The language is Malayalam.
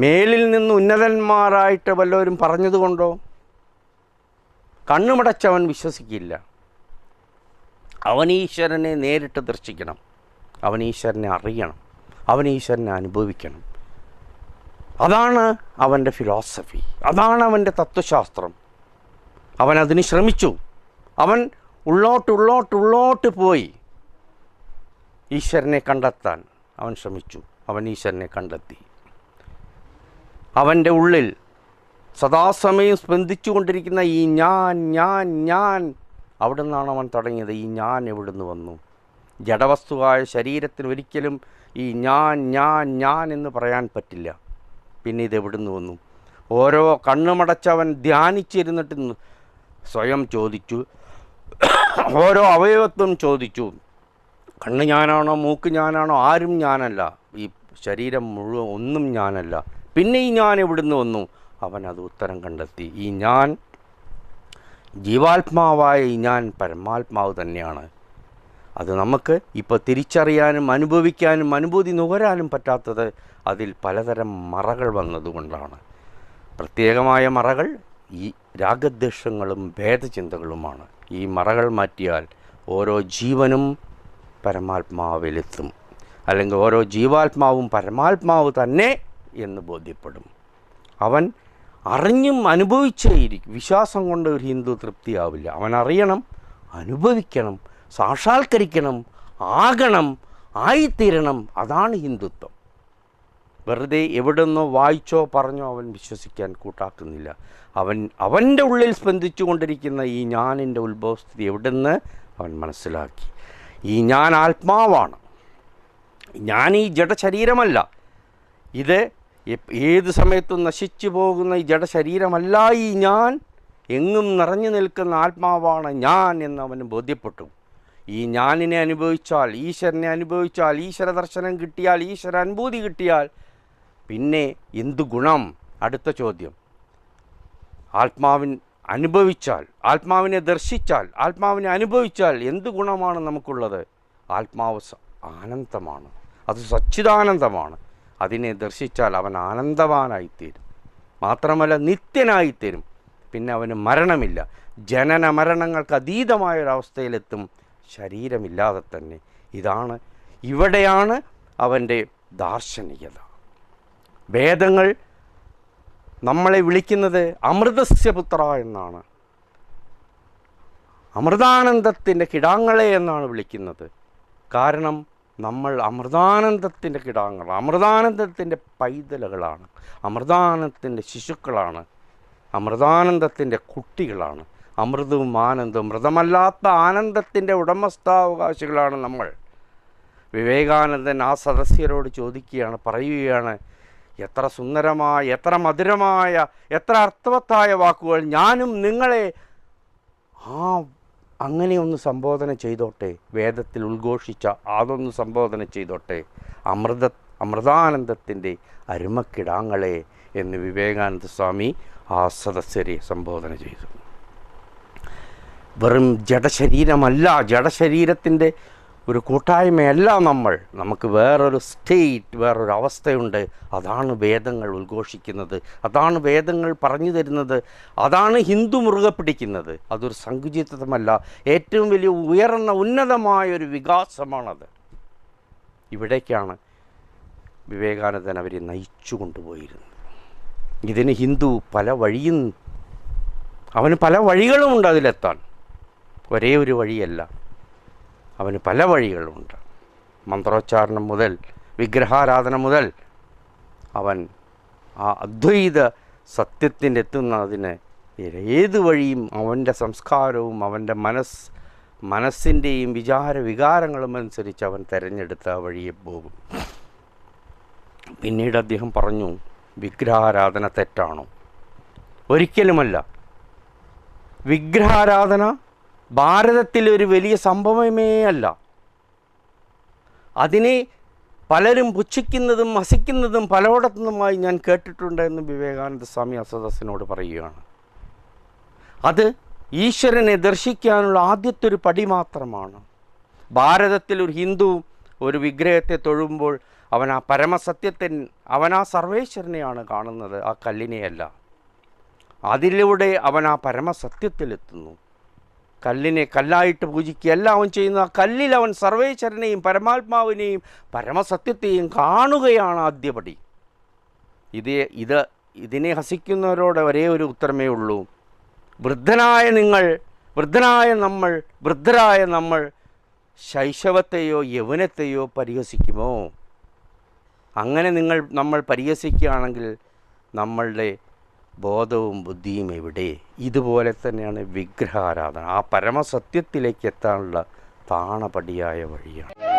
മേലിൽ നിന്ന് ഉന്നതന്മാരായിട്ട് വല്ലവരും പറഞ്ഞതുകൊണ്ടോ? കണ്ണുമടച്ചവൻ വിശ്വസിക്കില്ല. അവൻ ഈശ്വരനെ നേരിട്ട് ദർശിക്കണം. അവൻ ഈശ്വരനെ അറിയണം. അവൻ ഈശ്വരനെ അനുഭവിക്കണം. അതാണ് അവന്റെ ഫിലോസഫി അതാണ് അവന്റെ തത്വശാസ്ത്രം. അവൻ അതിന് ശ്രമിച്ചു. അവൻ ഉള്ളോട്ട് ഉള്ളോട്ട് ഉള്ളോട്ട് പോയി. ഈശ്വരനെ കണ്ടെത്താൻ അവൻ ശ്രമിച്ചു. അവൻ ഈശ്വരനെ കണ്ടെത്തി. അവന്റെ ഉള്ളിൽ സദാസമയം സ്പന്ദിച്ചു കൊണ്ടിരിക്കുന്ന ഈ ഞാൻ ഞാൻ ഞാൻ. അവിടെ നിന്നാണ് അവൻ തുടങ്ങിയത്. ഈ ഞാൻ എവിടുന്ന് വന്നു? ജഡവസ്തുവായ ശരീരത്തിന് ഒരിക്കലും ഈ ഞാൻ ഞാൻ ഞാൻ എന്ന് പറയാൻ പറ്റില്ല. പിന്നെ ഇത് നിന്ന് വന്നു? ഓരോ കണ്ണുമടച്ചവൻ ധ്യാനിച്ചിരുന്നിട്ട് സ്വയം ചോദിച്ചു. ഓരോ അവയവത്വം ചോദിച്ചു. കണ്ണ് ഞാനാണോ മൂക്ക് ഞാനാണോ ആരും ഞാനല്ല. ഈ ശരീരം മുഴുവൻ ഒന്നും ഞാനല്ല. പിന്നെ ഈ ഞാൻ എവിടുന്ന് വന്നു? അവൻ അത് ഉത്തരം കണ്ടെത്തി. ഈ ഞാൻ ജീവാത്മാവായ ഈ ഞാൻ പരമാത്മാവ് തന്നെയാണ്. അത് നമുക്ക് ഇപ്പോൾ തിരിച്ചറിയാനും അനുഭവിക്കാനും അനുഭൂതി നുകരാനും പറ്റാത്തത് അതിൽ പലതരം മറകൾ വന്നതുകൊണ്ടാണ്. പ്രത്യേകമായ മറകൾ ഈ രാഗദ്വേഷങ്ങളും ഭേദചിന്തകളുമാണ് ഈ മറകൾ മാറ്റിയാൽ ഓരോ ജീവനും പരമാത്മാവിലെത്തും. അല്ലെങ്കിൽ ഓരോ ജീവാത്മാവും പരമാത്മാവ് തന്നെ എന്ന് ബോധ്യപ്പെടും. അവൻ അറിഞ്ഞും അനുഭവിച്ചേയിരിക്കും. വിശ്വാസം കൊണ്ട് ഒരു ഹിന്ദു തൃപ്തിയാവില്ല. അവൻ അറിയണം അനുഭവിക്കണം സാക്ഷാത്കരിക്കണം ആകണം ആയിത്തീരണം. അതാണ് ഹിന്ദുത്വം. വെറുതെ എവിടുന്നോ വായിച്ചോ പറഞ്ഞോ അവൻ വിശ്വസിക്കാൻ കൂട്ടാക്കുന്നില്ല. അവൻ അവന്റെ ഉള്ളിൽ സ്പന്ദിച്ചു കൊണ്ടിരിക്കുന്ന ഈ ഞാനിന്റെ ഉത്ഭവസ്ഥിതി എവിടുന്ന് അവൻ മനസ്സിലാക്കി. ഈ ഞാൻ ആത്മാവാണ്. ഞാൻ ഈ ജഡശരീരമല്ല. ഇത് ഏത് സമയത്തും നശിച്ചു പോകുന്ന ഈ ജഡശരീരമല്ല ഈ ഞാൻ എങ്ങും നിറഞ്ഞു നിൽക്കുന്ന ആത്മാവാണ് ഞാൻ എന്ന് അവന് ബോധ്യപ്പെട്ടു. ഈ ഞാനിനെ അനുഭവിച്ചാൽ ഈശ്വരനെ അനുഭവിച്ചാൽ ഈശ്വര ദർശനം കിട്ടിയാൽ ഈശ്വര അനുഭൂതി കിട്ടിയാൽ പിന്നെ എന്തു ഗുണം? അടുത്ത ചോദ്യം. ആത്മാവിൻ അനുഭവിച്ചാൽ ആത്മാവിനെ ദർശിച്ചാൽ ആത്മാവിനെ അനുഭവിച്ചാൽ എന്ത് ഗുണമാണ് നമുക്കുള്ളത്? ആത്മാവ് ആനന്ദമാണ്. അത് സച്ചിദാനന്ദമാണ്. അതിനെ ദർശിച്ചാൽ അവൻ ആനന്ദവാനായിത്തീരും. മാത്രമല്ല നിത്യനായിത്തീരും. പിന്നെ അവന് മരണമില്ല. ജനന മരണങ്ങൾക്ക് അതീതമായ ഒരവസ്ഥയിലെത്തും ശരീരമില്ലാതെ തന്നെ. ഇതാണ് ഇവിടെയാണ് അവന്റെ ദാർശനികത. വേദങ്ങൾ നമ്മളെ വിളിക്കുന്നത് അമൃതസ്യപുത്ര എന്നാണ്. അമൃതാനന്ദത്തിന്റെ കിടാങ്ങളെ എന്നാണ് വിളിക്കുന്നത്. കാരണം നമ്മൾ അമൃതാനന്ദത്തിന്റെ കിടാങ്ങൾ അമൃതാനന്ദത്തിന്റെ പൈതലകളാണ് അമൃതാനന്ദത്തിന്റെ ശിശുക്കളാണ് അമൃതാനന്ദത്തിന്റെ കുട്ടികളാണ് അമൃതവും ആനന്ദവും മൃതമല്ലാത്ത ആനന്ദത്തിന്റെ ഉടമസ്ഥാവകാശികളാണ് നമ്മൾ. വിവേകാനന്ദൻ ആ സദസ്യരോട് ചോദിക്കുകയാണ് പറയുകയാണ് എത്ര സുന്ദരമായ എത്ര മധുരമായ എത്ര അർത്ഥവത്തായ വാക്കുകൾ ഞാനും നിങ്ങളെ ആ അങ്ങനെ ഒന്ന് സംബോധന ചെയ്തോട്ടെ. വേദത്തിൽ ഉദ്ഘോഷിച്ച അതൊന്ന് സംബോധന ചെയ്തോട്ടെ. അമൃത അമൃതാനന്ദത്തിന്റെ അരുമക്കിടാങ്ങളെ എന്ന് വിവേകാനന്ദ സ്വാമി ആ സദസ്യരെ സംബോധന ചെയ്തു. വെറും ജഡശരീരമല്ല ജഡശരീരത്തിന്റെ ഒരു കൂട്ടായ്മയല്ല നമ്മൾ. നമുക്ക് വേറൊരു സ്റ്റേറ്റ് വേറൊരു അവസ്ഥയുണ്ട്. അതാണ് വേദങ്ങൾ ഉദ്ഘോഷിക്കുന്നത്. അതാണ് വേദങ്ങൾ പറഞ്ഞു തരുന്നത്. അതാണ് ഹിന്ദു മുറുകെ പിടിക്കുന്നത്. അതൊരു സങ്കുചിതമല്ല. ഏറ്റവും വലിയ ഉയർന്ന ഉന്നതമായ ഒരു വികാസമാണത്. ഇവിടേക്കാണ് വിവേകാനന്ദൻ അവരെ നയിച്ചു കൊണ്ടുപോയിരുന്നത്. ഇതിന് ഹിന്ദു പല വഴിയും അവന് പല വഴികളുമുണ്ട് അതിലെത്താൻ. ഒരേ ഒരു വഴിയല്ല. അവന് പല വഴികളുണ്ട്. മന്ത്രോച്ചാരണം മുതൽ വിഗ്രഹാരാധന മുതൽ അവൻ ആ അദ്വൈത സത്യത്തിന്റെ എത്തുന്നതിന് ഏത് വഴിയും അവന്റെ സംസ്കാരവും അവന്റെ മനസ് മനസ്സിന്റെയും വിചാര വികാരങ്ങളും അനുസരിച്ച് അവൻ തിരഞ്ഞെടുത്ത ആ വഴിയെ പോകും. പിന്നീട് അദ്ദേഹം പറഞ്ഞു വിഗ്രഹാരാധന തെറ്റാണോ? ഒരിക്കലുമല്ല. വിഗ്രഹാരാധന ഭാരതത്തിലെ ഒരു വലിയ സംഭവമേ അല്ല. അതിനെ പലരും പുച്ഛിക്കുന്നതും ഹസിക്കുന്നതും പലയിടത്തുനിന്നുമായി ഞാൻ കേട്ടിട്ടുണ്ട് എന്ന് വിവേകാനന്ദ സ്വാമി അസദസ്സിനോട് പറയുകയാണ്. അത് ഈശ്വരനെ ദർശിക്കാനുള്ള ആദ്യത്തെ ഒരു പടി മാത്രമാണ്. ഭാരതത്തിൽ ഒരു ഹിന്ദു ഒരു വിഗ്രഹത്തെ തൊഴുമ്പോൾ അവൻ ആ പരമസത്യത്തിൻ അവൻ ആ സർവേശ്വരനെയാണ് കാണുന്നത് ആ കല്ലിനെയല്ല. അതിലൂടെ അവൻ ആ പരമസത്യത്തിലെത്തുന്നു. കല്ലിനെ കല്ലായിട്ട് പൂജിക്കുകയല്ല അവൻ ചെയ്യുന്ന കല്ലിൽ അവൻ സർവേശ്വരനെയും പരമാത്മാവിനെയും പരമസത്യത്തെയും കാണുകയാണ് ആദ്യപടി. ഇത് ഇത് ഇതിനെ ഹസിക്കുന്നവരോട് ഒരേ ഒരു ഉത്തരമേ ഉള്ളൂ. വൃദ്ധനായ നിങ്ങൾ വൃദ്ധനായ നമ്മൾ വൃദ്ധരായ നമ്മൾ ശൈശവത്തെയോ യൗവനത്തെയോ പരിഹസിക്കുമോ? അങ്ങനെ നിങ്ങൾ നമ്മൾ പരിഹസിക്കുകയാണെങ്കിൽ നമ്മളുടെ ബോധവും ബുദ്ധിയും എവിടെ? ഇതുപോലെ തന്നെയാണ് വിഗ്രഹാരാധന. ആ പരമസത്യത്തിലേക്ക് എത്താനുള്ള താണപടിയായ വഴിയാണ്.